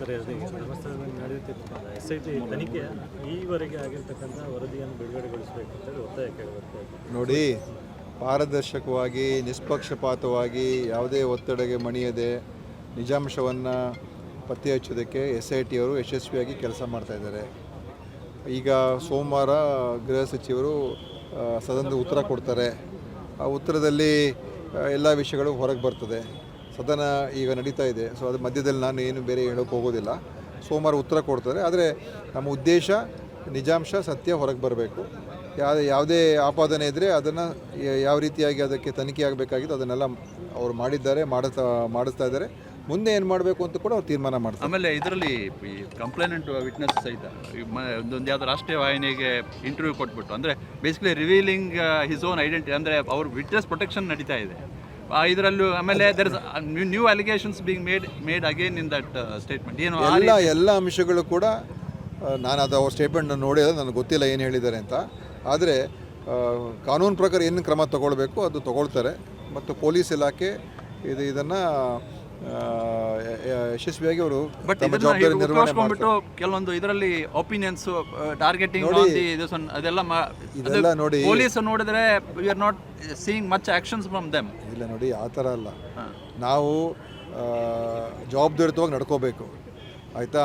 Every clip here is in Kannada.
ಸರ್ ಧರ್ಮಸ್ಥಳದಲ್ಲಿ ನಡೆಯುತ್ತಿರ್ತಕ್ಕಂಥ ಎಸ್ ಐ ಟಿ ತನಿಖೆ ಈವರೆಗೆ ಆಗಿರ್ತಕ್ಕಂಥ ವರದಿಯನ್ನು ಬಿಡುಗಡೆಗೊಳಿಸಬೇಕು ಅಂತೇಳಿ ಒತ್ತಾಯ ಕೇಳಬೇಕು ನೋಡಿ, ಪಾರದರ್ಶಕವಾಗಿ, ನಿಷ್ಪಕ್ಷಪಾತವಾಗಿ ಯಾವುದೇ ಒತ್ತಡಗೆ ಮಣಿಯದೆ ನಿಜಾಂಶವನ್ನು ಪತ್ತೆ ಹಚ್ಚೋದಕ್ಕೆ ಎಸ್ ಐ ಟಿ ಅವರು ಯಶಸ್ವಿಯಾಗಿ ಕೆಲಸ ಮಾಡ್ತಾಯಿದ್ದಾರೆ ಈಗ ಸೋಮವಾರ ಗೃಹ ಸಚಿವರು ಸದನದ ಉತ್ತರ ಕೊಡ್ತಾರೆ. ಆ ಉತ್ತರದಲ್ಲಿ ಎಲ್ಲ ವಿಷಯಗಳು ಹೊರಗೆ ಬರ್ತದೆ. ಸದನ ಈಗ ನಡೀತಾ ಇದೆ. ಸೊ ಅದ್ರ ಮಧ್ಯದಲ್ಲಿ ನಾನು ಏನು ಬೇರೆ ಹೇಳೋಕೆ ಹೋಗೋದಿಲ್ಲ. ಸೋಮವಾರ ಉತ್ತರ ಕೊಡ್ತಾರೆ. ಆದರೆ ನಮ್ಮ ಉದ್ದೇಶ ನಿಜಾಂಶ ಸತ್ಯ ಹೊರಗೆ ಬರಬೇಕು. ಯಾವುದೇ ಯಾವುದೇ ಆಪಾದನೆ ಇದ್ದರೆ ಅದನ್ನು ಯಾವ ರೀತಿಯಾಗಿ ಅದಕ್ಕೆ ತನಿಖೆ ಆಗಬೇಕಾಗಿತ್ತು ಅದನ್ನೆಲ್ಲ ಅವರು ಮಾಡಿದ್ದಾರೆ ಮಾಡುತ್ತಾ ಮಾಡಿಸ್ತಾ ಇದ್ದಾರೆ. ಮುಂದೆ ಏನು ಮಾಡಬೇಕು ಅಂತ ಕೂಡ ಅವ್ರು ತೀರ್ಮಾನ ಮಾಡ್ತಾರೆ. ಆಮೇಲೆ ಇದರಲ್ಲಿ ಕಂಪ್ಲೇನೆಂಟ್ ವಿಟ್ನೆಸ್ ಸಹಿತ ಒಂದೊಂದು ಯಾವ್ದು ರಾಷ್ಟ್ರೀಯ ವಾಹಿನಿಗೆ ಇಂಟರ್ವ್ಯೂ ಕೊಟ್ಬಿಟ್ಟು. ಅಂದರೆ basically revealing his own identity ಅಂದರೆ ಅವ್ರ ವಿಟ್ನೆಸ್ ಪ್ರೊಟೆಕ್ಷನ್ ನಡೀತಾ ಇದೆ. ಇದರಲ್ಲೂ ಆಮೇಲೆ there is new allegations being made made again in that statement ಏನು ಆ ಎಲ್ಲ ಎಲ್ಲ ಅಂಶಗಳು ಕೂಡ ನಾನು ಅದು ಅವ್ರ ಸ್ಟೇಟ್ಮೆಂಟ್ ನೋಡಿದ್ರೆ ನನಗೆ ಗೊತ್ತಿಲ್ಲ ಏನು ಹೇಳಿದ್ದಾರೆ ಅಂತ. ಆದರೆ ಕಾನೂನು ಪ್ರಕಾರ ಏನು ಕ್ರಮ ತಗೊಳ್ಬೇಕು ಅದು ತಗೊಳ್ತಾರೆ. ಮತ್ತು ಪೊಲೀಸ್ ಇಲಾಖೆ ಇದು ಇದನ್ನು ಯಶಸ್ವಿಯಾಗಿ ಅವರು ಬಟ್ ತಮ್ಮ ಇದನ್ನ ಜವಾಬ್ದಾರಿ ನಿರ್ವಹಣೆ ಮಾಡ್ತಾರೆ. ಉಪಯೋಗಿಸ್ಕೊಂಡ್ಬಿಟ್ಟು ಕೆಲವೊಂದು ಇದರಲ್ಲಿ ಒಪಿನಿಯನ್ಸ್ ಟಾರ್ಗೆಟಿಂಗ್ ಅದೆಲ್ಲ ಇದೆಲ್ಲ ನೋಡಿ. ಪೊಲೀಸ್ ನೋಡಿದ್ರೆ we are not seeing much actions from them ಇಲ್ಲ ನೋಡಿ ಆ ಥರ ಅಲ್ಲ. ನಾವು ಆ, ಜವಾಬ್ದಾರಿತವಾಗಿ ನಡ್ಕೋಬೇಕು. ಆಯಿತಾ?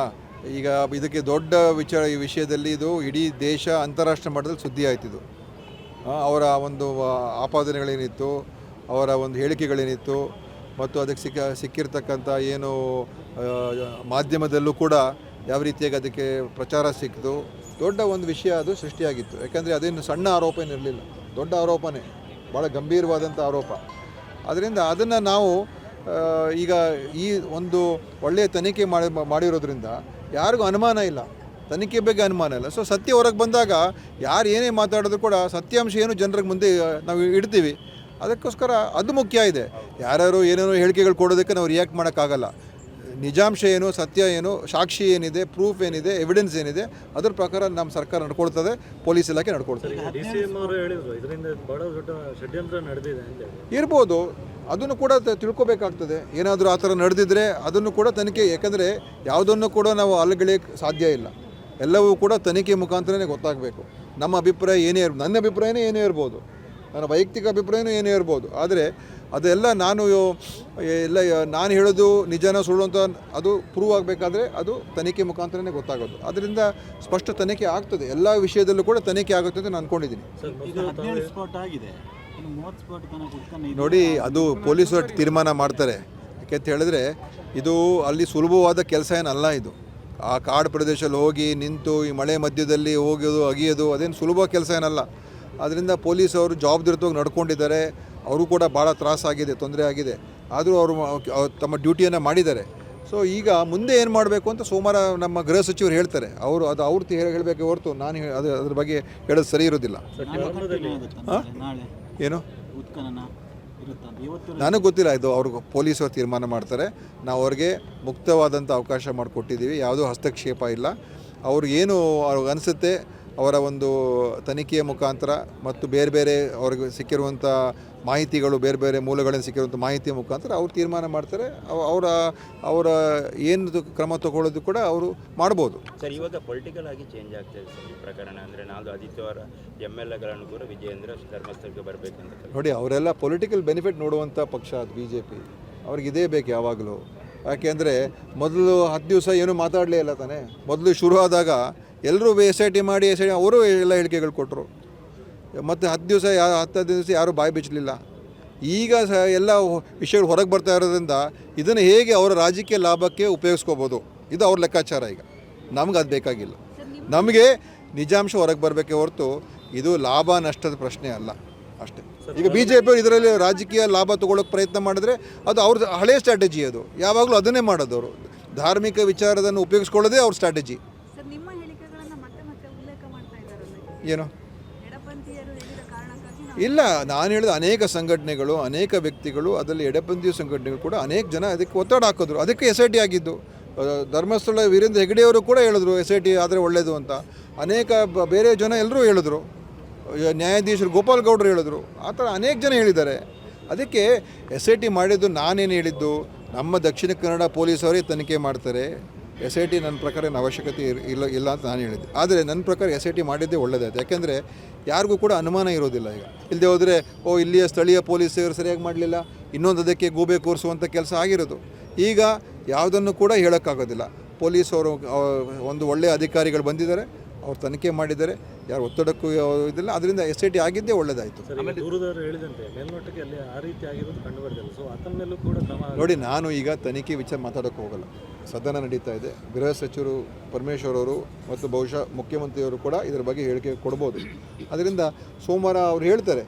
ಈಗ ಇದಕ್ಕೆ ದೊಡ್ಡ ವಿಚಾರ ಈ ವಿಷಯದಲ್ಲಿ ಇದು ಇಡೀ ದೇಶ ಅಂತಾರಾಷ್ಟ್ರೀಯ ಮಟ್ಟದಲ್ಲಿ ಸುದ್ದಿ ಆಯ್ತಿದು ಆ, ಅವರ ಒಂದು ಆ, ಆಪಾದನೆಗಳೇನಿತ್ತು ಅವರ ಒಂದು ಹೇಳಿಕೆಗಳೇನಿತ್ತು ಮತ್ತು ಅದಕ್ಕೆ ಸಿಕ್ಕ ಸಿಕ್ಕಿರ್ತಕ್ಕಂಥ ಏನು ಮಾಧ್ಯಮದಲ್ಲೂ ಕೂಡ ಯಾವ ರೀತಿಯಾಗಿ ಅದಕ್ಕೆ ಪ್ರಚಾರ ಸಿಕ್ತು ದೊಡ್ಡ ಒಂದು ವಿಷಯ ಅದು ಸೃಷ್ಟಿಯಾಗಿತ್ತು. ಯಾಕೆಂದರೆ ಅದೇನು ಸಣ್ಣ ಆರೋಪ ಏನಿರಲಿಲ್ಲ ದೊಡ್ಡ ಆರೋಪನೇ. ಭಾಳ ಗಂಭೀರವಾದಂಥ ಆರೋಪ. ಅದರಿಂದ ಅದನ್ನು ನಾವು ಈಗ ಈ ಒಂದು ಒಳ್ಳೆಯ ತನಿಖೆ ಮಾಡಿ, ಮಾಡಿರೋದ್ರಿಂದ ಯಾರಿಗೂ ಅನುಮಾನ ಇಲ್ಲ. ತನಿಖೆ ಬಗ್ಗೆ ಅನುಮಾನ ಇಲ್ಲ. ಸೊ ಸತ್ಯ ಹೊರಗೆ ಬಂದಾಗ ಯಾರು ಏನೇ ಮಾತಾಡಿದ್ರು ಕೂಡ ಸತ್ಯಾಂಶ ಏನು ಜನರಿಗೆ ಮುಂದೆ ನಾವು ಇಡ್ತೀವಿ. ಅದಕ್ಕೋಸ್ಕರ ಅದು ಮುಖ್ಯ ಇದೆ. ಯಾರ್ಯಾರು ಏನೇನೋ ಹೇಳಿಕೆಗಳು ಕೊಡೋದಕ್ಕೆ ನಾವು ರಿಯಾಕ್ಟ್ ಮಾಡೋಕ್ಕಾಗಲ್ಲ. ನಿಜಾಂಶ ಏನು ಸತ್ಯ ಏನು ಸಾಕ್ಷಿ ಏನಿದೆ ಪ್ರೂಫ್ ಏನಿದೆ ಎವಿಡೆನ್ಸ್ ಏನಿದೆ ಅದ್ರ ಪ್ರಕಾರ ನಮ್ಮ ಸರ್ಕಾರ ನಡ್ಕೊಳ್ತದೆ ಪೊಲೀಸ್ ಇಲಾಖೆ ನಡ್ಕೊಳ್ತದೆ. ಇರ್ಬೋದು ಅದನ್ನು ಕೂಡ ತಿಳ್ಕೊಬೇಕಾಗ್ತದೆ. ಏನಾದರೂ ಆ ಥರ ನಡೆದಿದ್ರೆ ಅದನ್ನು ಕೂಡ ತನಿಖೆ ಯಾಕಂದರೆ ಯಾವುದನ್ನು ಕೂಡ ನಾವು ಅಲ್ಲಿಗಳಿಗೆ ಸಾಧ್ಯ ಇಲ್ಲ. ಎಲ್ಲವೂ ಕೂಡ ತನಿಖೆ ಮುಖಾಂತರನೇ ಗೊತ್ತಾಗಬೇಕು. ನಮ್ಮ ಅಭಿಪ್ರಾಯ ಏನೇ ಇರ್ಬೋದು ನನ್ನ ಅಭಿಪ್ರಾಯನೇ ಏನೇ ಇರ್ಬೋದು. ನನ್ನ ವೈಯಕ್ತಿಕ ಅಭಿಪ್ರಾಯನೂ ಏನೇ ಇರ್ಬೋದು ಆದರೆ ಅದೆಲ್ಲ ನಾನು ಎಲ್ಲ ನಾನು ಹೇಳೋದು ನಿಜನ ಸುಳ್ಳು ಅಂತ ಅದು ಪ್ರೂವ್ ಆಗಬೇಕಾದ್ರೆ ಅದು ತನಿಖೆ ಮುಖಾಂತರನೇ ಗೊತ್ತಾಗೋದು. ಅದರಿಂದ ಸ್ಪಷ್ಟ ತನಿಖೆ ಆಗ್ತದೆ. ಎಲ್ಲ ವಿಷಯದಲ್ಲೂ ಕೂಡ ತನಿಖೆ ಆಗುತ್ತೆ ಅಂತ ನಾನು ಅಂದ್ಕೊಂಡಿದ್ದೀನಿ ನೋಡಿ ಅದು ಪೊಲೀಸರು ತೀರ್ಮಾನ ಮಾಡ್ತಾರೆ. ಯಾಕೆಂತ ಹೇಳಿದ್ರೆ ಇದು ಅಲ್ಲಿ ಸುಲಭವಾದ ಕೆಲಸ ಏನಲ್ಲ ಇದು. ಆ ಕಾಡು ಪ್ರದೇಶದಲ್ಲಿ ಹೋಗಿ ನಿಂತು ಈ ಮಳೆ ಮಧ್ಯದಲ್ಲಿ ಹೋಗೋದು ಅಗಿಯೋದು ಅದೇನು ಸುಲಭ ಕೆಲಸ ಏನಲ್ಲ. ಅದರಿಂದ ಪೊಲೀಸವರು ಜವಾಬ್ದಾರಿತವಾಗಿ ನಡ್ಕೊಂಡಿದ್ದಾರೆ. ಅವರು ಕೂಡ ಭಾಳ ತ್ರಾಸಾಗಿದೆ ತೊಂದರೆ ಆಗಿದೆ. ಆದರೂ ಅವರು ತಮ್ಮ ಡ್ಯೂಟಿಯನ್ನು ಮಾಡಿದ್ದಾರೆ. ಸೊ ಈಗ ಮುಂದೆ ಏನು ಮಾಡಬೇಕು ಅಂತ ಸೋಮವಾರ ನಮ್ಮ ಗೃಹ ಸಚಿವರು ಹೇಳ್ತಾರೆ. ಅವರು ಅದು ಅವ್ರು ಹೇಳಬೇಕೆ ಹೊರತು ನಾನು ಅದು ಅದ್ರ ಬಗ್ಗೆ ಹೇಳೋದು ಸರಿ ಇರೋದಿಲ್ಲ. ಏನು? ನನಗೆ ಗೊತ್ತಿಲ್ಲ ಇದು ಅವ್ರಿಗೆ ಪೊಲೀಸರು ತೀರ್ಮಾನ ಮಾಡ್ತಾರೆ. ನಾವು ಅವ್ರಿಗೆ ಮುಕ್ತವಾದಂಥ ಅವಕಾಶ ಮಾಡಿಕೊಟ್ಟಿದ್ದೀವಿ. ಯಾವುದೂ ಹಸ್ತಕ್ಷೇಪ ಇಲ್ಲ. ಅವ್ರಿಗೇನು ಅವ್ರಿಗೆ ಅನಿಸುತ್ತೆ ಅವರ ಒಂದು ತನಿಖೆಯ ಮುಖಾಂತರ ಮತ್ತು ಬೇರೆ ಬೇರೆ ಅವ್ರಿಗೆ ಸಿಕ್ಕಿರುವಂಥ ಮಾಹಿತಿಗಳು ಬೇರೆ ಬೇರೆ ಮೂಲಗಳಿಂದ ಸಿಕ್ಕಿರುವಂಥ ಮಾಹಿತಿಯ ಮುಖಾಂತರ ಅವ್ರು ತೀರ್ಮಾನ ಮಾಡ್ತಾರೆ. ಅವ- ಅವರ ಅವರ ಏನು ಕ್ರಮ ತಗೊಳ್ಳೋದು ಕೂಡ ಅವರು ಮಾಡ್ಬೋದು. ಸರ್ ಇವಾಗ ಪೊಲಿಟಿಕಲ್ ಆಗಿ ಚೇಂಜ್ ಆಗ್ತಾ ಇದೆ ಸರ್ ಈ ಪ್ರಕರಣ. ಅಂದರೆ ನಾಲ್ದು ಆದಿತ್ಯವಾರ ಎಂ ಎಲ್ ಎಗಳನ್ನು ಕೂಡ ವಿಜಯೇಂದ್ರ ಧರ್ಮಸ್ಥಳಕ್ಕೆ ಬರಬೇಕಂತ. ನೋಡಿ ಅವರೆಲ್ಲ ಪೊಲಿಟಿಕಲ್ ಬೆನಿಫಿಟ್ ನೋಡುವಂಥ ಪಕ್ಷ ಅದು ಬಿ ಜೆ ಪಿ ಅವ್ರಿಗೆ ಇದೇ ಬೇಕು ಯಾವಾಗಲೂ. ಯಾಕೆಂದರೆ ಮೊದಲು ಹತ್ತು ದಿವಸ ಏನೂ ಮಾತಾಡಲೇ ಇಲ್ಲ ತಾನೆ. ಮೊದಲು ಶುರು ಆದಾಗ ಎಲ್ಲರೂ ಎಸ್ ಐ ಟಿ ಮಾಡಿ, ಎಸ್ ಐ ಟಿ ಅವರು ಎಲ್ಲ ಹೇಳಿಕೆಗಳು ಕೊಟ್ಟರು ಮತ್ತು ಹತ್ತು ದಿವಸ ಯಾ, ಹತ್ತು ಹದಿನೈದು ದಿವಸ ಯಾರೂ ಬಾಯಿ ಬಿಚ್ಚಲಿಲ್ಲ. ಈಗ ಸಹ ಎಲ್ಲ ವಿಷಯಗಳು ಹೊರಗೆ ಬರ್ತಾ ಇರೋದ್ರಿಂದ ಇದನ್ನು ಹೇಗೆ ಅವರ ರಾಜಕೀಯ ಲಾಭಕ್ಕೆ ಉಪಯೋಗಿಸ್ಕೋಬೋದು? ಇದು ಅವ್ರ ಲೆಕ್ಕಾಚಾರ ಈಗ. ನಮ್ಗೆ ಅದು ಬೇಕಾಗಿಲ್ಲ. ನಮಗೆ ನಿಜಾಂಶ ಹೊರಗೆ ಬರಬೇಕೇ ಹೊರತು ಇದು ಲಾಭ ನಷ್ಟದ ಪ್ರಶ್ನೆ ಅಲ್ಲ. ಈಗ ಬಿ ಜೆ ಪಿಯವರು ಇದರಲ್ಲಿ ರಾಜಕೀಯ ಲಾಭ ತಗೊಳ್ಳೋಕೆ ಪ್ರಯತ್ನ ಮಾಡಿದ್ರೆ ಅದು ಅವ್ರ ಹಳೆಯ ಸ್ಟ್ರಾಟಜಿ ಅದು. ಯಾವಾಗಲೂ ಅದನ್ನೇ ಮಾಡೋದು ಅವರು. ಧಾರ್ಮಿಕ ವಿಚಾರದನ್ನು ಉಪಯೋಗಿಸ್ಕೊಳ್ಳೋದೇ ಅವ್ರ ಸ್ಟ್ರಾಟಜಿ ಏನು? ಇಲ್ಲ ನಾನು ಹೇಳಿದ ಅನೇಕ ಸಂಘಟನೆಗಳು ಅನೇಕ ವ್ಯಕ್ತಿಗಳು ಅದರಲ್ಲಿ ಎಡಪಂಥೀಯ ಸಂಘಟನೆಗಳು ಕೂಡ ಅನೇಕ ಜನ ಅದಕ್ಕೆ ಒತ್ತಡ ಹಾಕಿದ್ರು. ಅದಕ್ಕೆ ಎಸ್ ಐ ಟಿ ಆಗಿದ್ದು. ಧರ್ಮಸ್ಥಳ ವೀರೇಂದ್ರ ಹೆಗಡೆಯವರು ಕೂಡ ಹೇಳಿದ್ರು ಎಸ್ ಐ ಟಿ ಆದರೆ ಒಳ್ಳೆಯದು ಅಂತ. ಅನೇಕ ಬೇರೆ ಜನ ಎಲ್ಲರೂ ಹೇಳಿದ್ರು. ನ್ಯಾಯಾಧೀಶರು ಗೋಪಾಲ್ ಗೌಡರು ಹೇಳಿದ್ರು. ಆ ಥರ ಅನೇಕ ಜನ ಹೇಳಿದ್ದಾರೆ. ಅದಕ್ಕೆ ಎಸ್ ಐ ಟಿ ಮಾಡಿದ್ದು ನಾನೇನು ಹೇಳಿದ್ದು? ನಮ್ಮ ದಕ್ಷಿಣ ಕನ್ನಡ ಪೊಲೀಸವರೇ ತನಿಖೆ ಮಾಡ್ತಾರೆ. ಎಸ್ ಐ ಟಿ ನನ್ನ ಪ್ರಕಾರ ಏನು ಅವಶ್ಯಕತೆ ಇಲ್ಲ ಇಲ್ಲ ಅಂತ ನಾನು ಹೇಳಿದ್ದೆ. ಆದರೆ ನನ್ನ ಪ್ರಕಾರ ಎಸ್ ಐ ಟಿ ಮಾಡಿದ್ದೇ ಒಳ್ಳೆಯದಾಯ್ತು. ಯಾಕೆಂದರೆ ಯಾರಿಗೂ ಕೂಡ ಅನುಮಾನ ಇರೋದಿಲ್ಲ ಈಗ. ಇಲ್ಲದೆ ಹೋದರೆ, ಓ, ಇಲ್ಲಿಯ ಸ್ಥಳೀಯ ಪೊಲೀಸರು ಸರಿಯಾಗಿ ಮಾಡಲಿಲ್ಲ. ಇನ್ನೊಂದು ಅದಕ್ಕೆ ಗೂಬೆ ಕೂರಿಸುವಂಥ ಕೆಲಸ ಆಗಿರೋದು. ಈಗ ಯಾವುದನ್ನು ಕೂಡ ಹೇಳೋಕ್ಕಾಗೋದಿಲ್ಲ. ಪೊಲೀಸ್ ಅವರು ಒಂದು ಒಳ್ಳೆಯ ಅಧಿಕಾರಿಗಳು ಬಂದಿದ್ದಾರೆ. ಅವ್ರು ತನಿಖೆ ಮಾಡಿದ್ದಾರೆ ಯಾರು ಒತ್ತಡಕ್ಕೂ ಇದಿಲ್ಲ ಅದರಿಂದ ಎಸ್ ಐ ಟಿ ಆಗಿದ್ದೇ ಒಳ್ಳೆಯದಾಯಿತು ದೂರದವರು ಹೇಳಿದಂತೆ ಮೇಲ್ನೋಟಕ್ಕೆ ಅಲ್ಲಿ ಆ ರೀತಿ ಆಗಿರೋದು ಕಂಡು ಬರ್ತಿಲ್ಲ ಸೊ ಮೇಲೂ ಕೂಡ ಕ್ರಮ ನೋಡಿ ನಾನು ಈಗ ತನಿಖೆ ವಿಚಾರ ಮಾತಾಡೋಕ್ಕೆ ಹೋಗಲ್ಲ. ಸದನ ನಡೀತಾ ಇದೆ. ಗೃಹ ಸಚಿವರು ಪರಮೇಶ್ವರ್ ಅವರು ಮತ್ತು ಬಹುಶಃ ಮುಖ್ಯಮಂತ್ರಿಯವರು ಕೂಡ ಇದರ ಬಗ್ಗೆ ಹೇಳಿಕೆ ಕೊಡ್ಬೋದು. ಅದರಿಂದ ಸೋಮವಾರ ಅವ್ರು ಹೇಳ್ತಾರೆ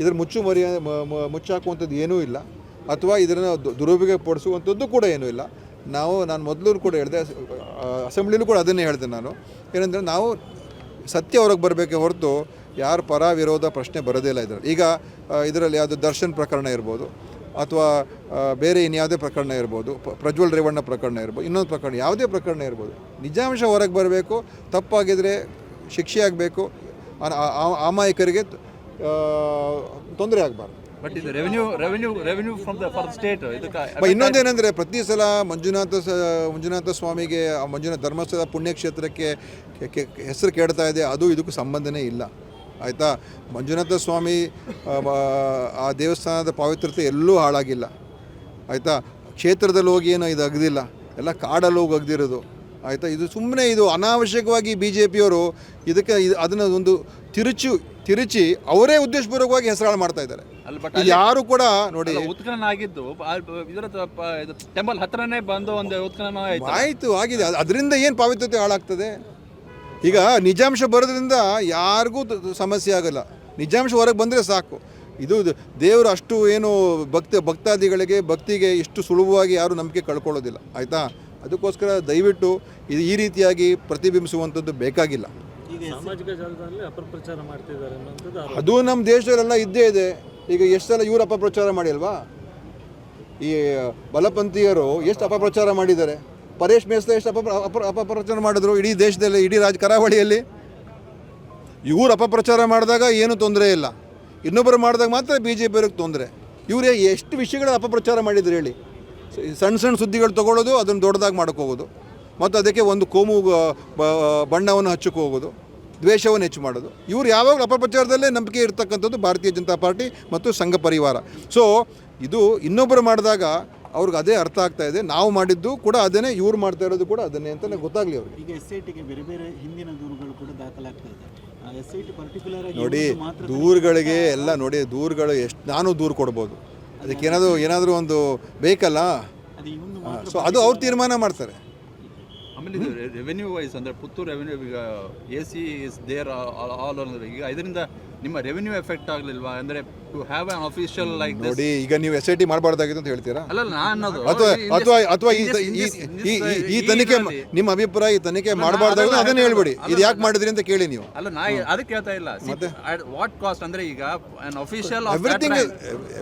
ಇದರ ಮುಚ್ಚು ಮರಿಯ ಮ- ಮ- ಮುಚ್ಚಾಕುವಂಥದ್ದು ಏನೂ ಇಲ್ಲ. ಅಥವಾ ಇದನ್ನು ದುರುಪಯೋಗ ಪಡಿಸುವಂಥದ್ದು ಕೂಡ ಏನೂ ಇಲ್ಲ. ನಾವು, ನಾನು ಮೊದಲು ಕೂಡ ಹೇಳಿದೆ ಅಸೆಂಬ್ಲಿಲೂ ಕೂಡ ಅದನ್ನೇ ಹೇಳಿದೆ ನಾನು. ಏನಂದರೆ ನಾವು ಸತ್ಯ ಹೊರಗೆ ಬರಬೇಕೆ ಹೊರತು ಯಾರು ಪರ ವಿರೋಧ ಪ್ರಶ್ನೆ ಬರೋದೇ ಇಲ್ಲ ಇದರಲ್ಲಿ. ಈಗ ಇದರಲ್ಲಿ ಯಾವುದು ದರ್ಶನ್ ಪ್ರಕರಣ ಇರ್ಬೋದು, ಅಥವಾ ಬೇರೆ ಇನ್ಯಾವುದೇ ಪ್ರಕರಣ ಇರ್ಬೋದು ಪ್ರಜ್ವಲ್ ರೇವಣ್ಣ ಪ್ರಕರಣ ಇರ್ಬೋದು, ಇನ್ನೊಂದು ಪ್ರಕರಣ, ಯಾವುದೇ ಪ್ರಕರಣ ಇರ್ಬೋದು. ನಿಜಾಂಶ ಹೊರಗೆ ಬರಬೇಕು ತಪ್ಪಾಗಿದ್ದರೆ ಶಿಕ್ಷೆ ಆಗಬೇಕು ಅಮಾಯಕರಿಗೆ ತೊಂದರೆ ಆಗಬಾರ್ದು. ಬಟ್ ಇದು revenue revenue revenue from the for state ಇದಕ್ಕೆ ಇನ್ನೊಂದೇನೆಂದರೆ ಪ್ರತಿ ಸಲ ಮಂಜುನಾಥ ಸ ಮಂಜುನಾಥ ಸ್ವಾಮಿಗೆ ಆ ಮಂಜುನಾಥ ಧರ್ಮಸ್ಥಳ ಪುಣ್ಯಕ್ಷೇತ್ರಕ್ಕೆ ಹೆಸರು ಕೇಳ್ತಾ ಇದೆ ಅದು ಇದಕ್ಕೂ ಸಂಬಂಧನೇ ಇಲ್ಲ. ಆಯಿತಾ? ಮಂಜುನಾಥ ಸ್ವಾಮಿ ಆ, ದೇವಸ್ಥಾನದ ಪಾವಿತ್ರತೆ ಎಲ್ಲೂ ಹಾಳಾಗಿಲ್ಲ. ಆಯಿತಾ? ಕ್ಷೇತ್ರದಲ್ಲಿ ಹೋಗಿ ಏನೋ ಇದು ಅಗ್ದಿಲ್ಲ. ಎಲ್ಲ ಕಾಡಲ್ಲಿ ಹೋಗಿ ಅಗ್ದಿರೋದು. ಆಯಿತಾ? ಇದು ಸುಮ್ಮನೆ ಇದು ಅನಾವಶ್ಯಕವಾಗಿ ಬಿ ಜೆ ಪಿಯವರು ಇದಕ್ಕೆ ಇದು ಅದನ್ನು ಒಂದು ತಿರುಚು ತಿರುಚಿ ಅವರೇ ಉದ್ದೇಶಪೂರ್ವಕವಾಗಿ ಹೆಸರಾಳು ಮಾಡ್ತಾ ಇದ್ದಾರೆ. ಯಾರು ಕೂಡ ನೋಡಿ ಉತ್ಖನನ ಆಗಿದ್ದು ಇದರ ಟೆಂಪಲ್ ಹತ್ರನೇ ಬಂದು ಒಂದು ಉತ್ಖನನ ಆಯ್ತು. ಆಗಿದೆ. ಅದರಿಂದ ಏನು ಪಾವಿತ್ರತೆ ಹಾಳಾಗ್ತದೆ? ಈಗ ನಿಜಾಂಶ ಬರೋದ್ರಿಂದ ಯಾರಿಗೂ ಸಮಸ್ಯೆ ಆಗಲ್ಲ. ನಿಜಾಂಶ ಹೊರಗೆ ಬಂದರೆ ಸಾಕು. ಇದು ದೇವರು ಅಷ್ಟು ಏನು ಭಕ್ತ ಭಕ್ತಾದಿಗಳಿಗೆ ಭಕ್ತಿಗೆ ಇಷ್ಟು ಸುಲಭವಾಗಿ ಯಾರು ನಂಬಿಕೆ ಕಳ್ಕೊಳ್ಳೋದಿಲ್ಲ. ಆಯಿತಾ? ಅದಕ್ಕೋಸ್ಕರ ದಯವಿಟ್ಟು ಇದು ಈ ರೀತಿಯಾಗಿ ಪ್ರತಿಬಿಂಬಿಸುವಂಥದ್ದು ಬೇಕಾಗಿಲ್ಲ. ಸಾಮಾಜಿಕ ಜಾಲತಾಣದಲ್ಲಿ ಅಪಪ್ರಚಾರ ಮಾಡ್ತಿದ್ದಾರೆ ಅನ್ನೋಂಥದ್ದು ಆರೋಪ. ಅದು ನಮ್ಮ ದೇಶದಲ್ಲೆಲ್ಲ ಇದ್ದೇ ಇದೆ. ಈಗ ಎಷ್ಟೆಲ್ಲ ಇವರು ಅಪಪ್ರಚಾರ ಮಾಡಿಲ್ವಾ ಈ ಬಲಪಂಥೀಯರು ಎಷ್ಟು ಅಪಪ್ರಚಾರ ಮಾಡಿದ್ದಾರೆ? ಪರೇಶ್ ಮೇಸ್ತ ಎಷ್ಟು ಅಪಪ್ರ ಅಪ ಅಪಪ್ರಚಾರ ಮಾಡಿದ್ರು? ಇಡೀ ದೇಶದಲ್ಲಿ ಇಡೀ ರಾಜ ಕರಾವಳಿಯಲ್ಲಿ? ಇವರು ಅಪಪ್ರಚಾರ ಮಾಡಿದಾಗ ಏನೂ ತೊಂದರೆ ಇಲ್ಲ. ಇನ್ನೊಬ್ಬರು ಮಾಡಿದಾಗ ಮಾತ್ರ ಬಿ ಜೆ ಪಿಯವ್ರಿಗೆ ತೊಂದರೆ. ಇವರೇ ಎಷ್ಟು ವಿಷಯಗಳ ಅಪಪ್ರಚಾರ ಮಾಡಿದ್ರು ಹೇಳಿ. ಸ- ಸಣ್ಣ ಸಣ್ಣ ಸುದ್ದಿಗಳು ತೊಗೊಳ್ಳೋದು ಅದನ್ನು ದೊಡ್ಡದಾಗಿ ಮಾಡೋಕ್ಕೆ ಹೋಗೋದು ಮತ್ತು ಅದಕ್ಕೆ ಒಂದು ಕೋಮು ಆ, ಬ- ಬಣ್ಣವನ್ನು ಹಚ್ಚಕ್ಕೆ ಹೋಗೋದು. ದ್ವೇಷವನ್ನು ಹೆಚ್ಚು ಮಾಡೋದು. ಇವರು ಯಾವಾಗಲೂ ಅಪಪ್ರಚಾರದಲ್ಲೇ ನಂಬಿಕೆ ಇರ್ತಕ್ಕಂಥದ್ದು ಭಾರತೀಯ ಜನತಾ ಪಾರ್ಟಿ ಮತ್ತು ಸಂಘ ಪರಿವಾರ. ಸೊ ಇದು ಇನ್ನೊಬ್ಬರು ಮಾಡಿದಾಗ ಅವ್ರಿಗೆ ಅದೇ ಅರ್ಥ ಆಗ್ತಾ ಇದೆ. ನಾವು ಮಾಡಿದ್ದು ಕೂಡ ಅದನ್ನೇ ಇವ್ರು ಮಾಡ್ತಾ ಇರೋದು ಕೂಡ ಅದನ್ನೇ ಅಂತ ಗೊತ್ತಾಗಲಿ ಅವ್ರಿಗೆ. ಈಗ ಎಸ್ ಐ ಟಿಗೆ ಬೇರೆ ಬೇರೆ ಹಿಂದಿನ ದೂರುಗಳು ಕೂಡ ದಾಖಲಾಗ್ತಾ ಇದೆ. ಎಸ್ ಐ ಟಿ ಪರ್ಟಿಕ್ಯುಲರ್ ನೋಡಿ ದೂರುಗಳಿಗೆ ಎಲ್ಲ ನೋಡಿ ದೂರುಗಳು ಎಷ್ಟು ನಾನು ದೂರು ಕೊಡ್ಬೋದು. ಅದಕ್ಕೆ ಏನಾದರೂ ಏನಾದರೂ ಒಂದು ಬೇಕಲ್ಲ? ಅದು ಸೊ ಅದು ಅವ್ರು ತೀರ್ಮಾನ ಮಾಡ್ತಾರೆ. ಆಮೇಲೆ ಇದು ರೆವೆನ್ಯೂ ವೈಸ್ ಅಂದರೆ ಪುತ್ತೂರು ರೆವೆನ್ಯೂ ಈಗ A C is there all over ಈಗ ಇದರಿಂದ ನಿಮ್ಮ ರೆವೆನ್ಯೂ ಎಫೆಕ್ಟ್ ಆಗಲಿಲ್ವಾ? ಅಂದರೆ to have unofficial like ನೋಡಿ ಈಗ ನೀವು ಎಸ್ ಐ ಟಿ ಮಾಡಬಾರ್ದಾಗಿತ್ತು ಅಂತ ಹೇಳ್ತೀರಾ? ಅಲ್ಲ ನಾನು ಅನ್ನೋದು ಅಥವಾ ಅಥವಾ ಅಥವಾ ಈ ತನಿಖೆ ನಿಮ್ಮ ಅಭಿಪ್ರಾಯ ಈ ತನಿಖೆ ಮಾಡಬಾರ್ದಾಗ ಮಾಡಬಾರ್ದಾಗಿತ್ತು ಅದನ್ನೇ ಹೇಳ್ಬಿಡಿ. ಇದು ಯಾಕೆ ಮಾಡಿದ್ರಿ ಅಂತ ಕೇಳಿ ನೀವು. ಅಲ್ಲ ನಾ ಅದಕ್ಕೆ ಹೇಳ್ತಾ ಇಲ್ಲ. ವಾಟ್ ಕಾಸ್ಟ್ ಅಂದ್ರೆ ಈಗ unofficial everything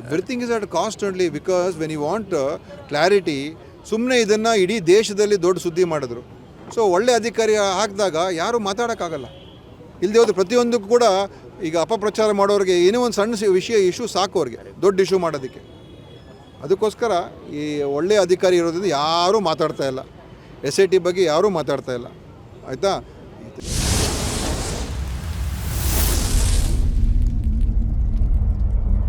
everything is at cost only because when you want clarity ಸುಮ್ಮನೆ ಇದನ್ನು ಇಡೀ ದೇಶದಲ್ಲಿ ದೊಡ್ಡ ಸುದ್ದಿ ಮಾಡಿದ್ರು. ಸೊ ಒಳ್ಳೆ ಅಧಿಕಾರಿ ಹಾಕಿದಾಗ ಯಾರೂ ಮಾತಾಡೋಕ್ಕಾಗಲ್ಲ. ಇಲ್ಲದೆ ಹೋದ್ರೆ ಪ್ರತಿಯೊಂದಕ್ಕೂ ಕೂಡ ಈಗ ಅಪಪ್ರಚಾರ ಮಾಡೋರಿಗೆ ಏನೋ ಒಂದು ಸಣ್ಣ ವಿಷಯ ಇಶ್ಯೂ ಸಾಕು ಅವ್ರಿಗೆ, ದೊಡ್ಡ ಇಶ್ಯೂ ಮಾಡೋದಕ್ಕೆ. ಅದಕ್ಕೋಸ್ಕರ ಈ ಒಳ್ಳೆಯ ಅಧಿಕಾರಿ ಇರೋದ್ರಿಂದ ಯಾರೂ ಮಾತಾಡ್ತಾ ಇಲ್ಲ. ಎಸ್ ಐ ಟಿ ಬಗ್ಗೆ ಯಾರೂ ಮಾತಾಡ್ತಾ ಇಲ್ಲ. ಆಯಿತಾ?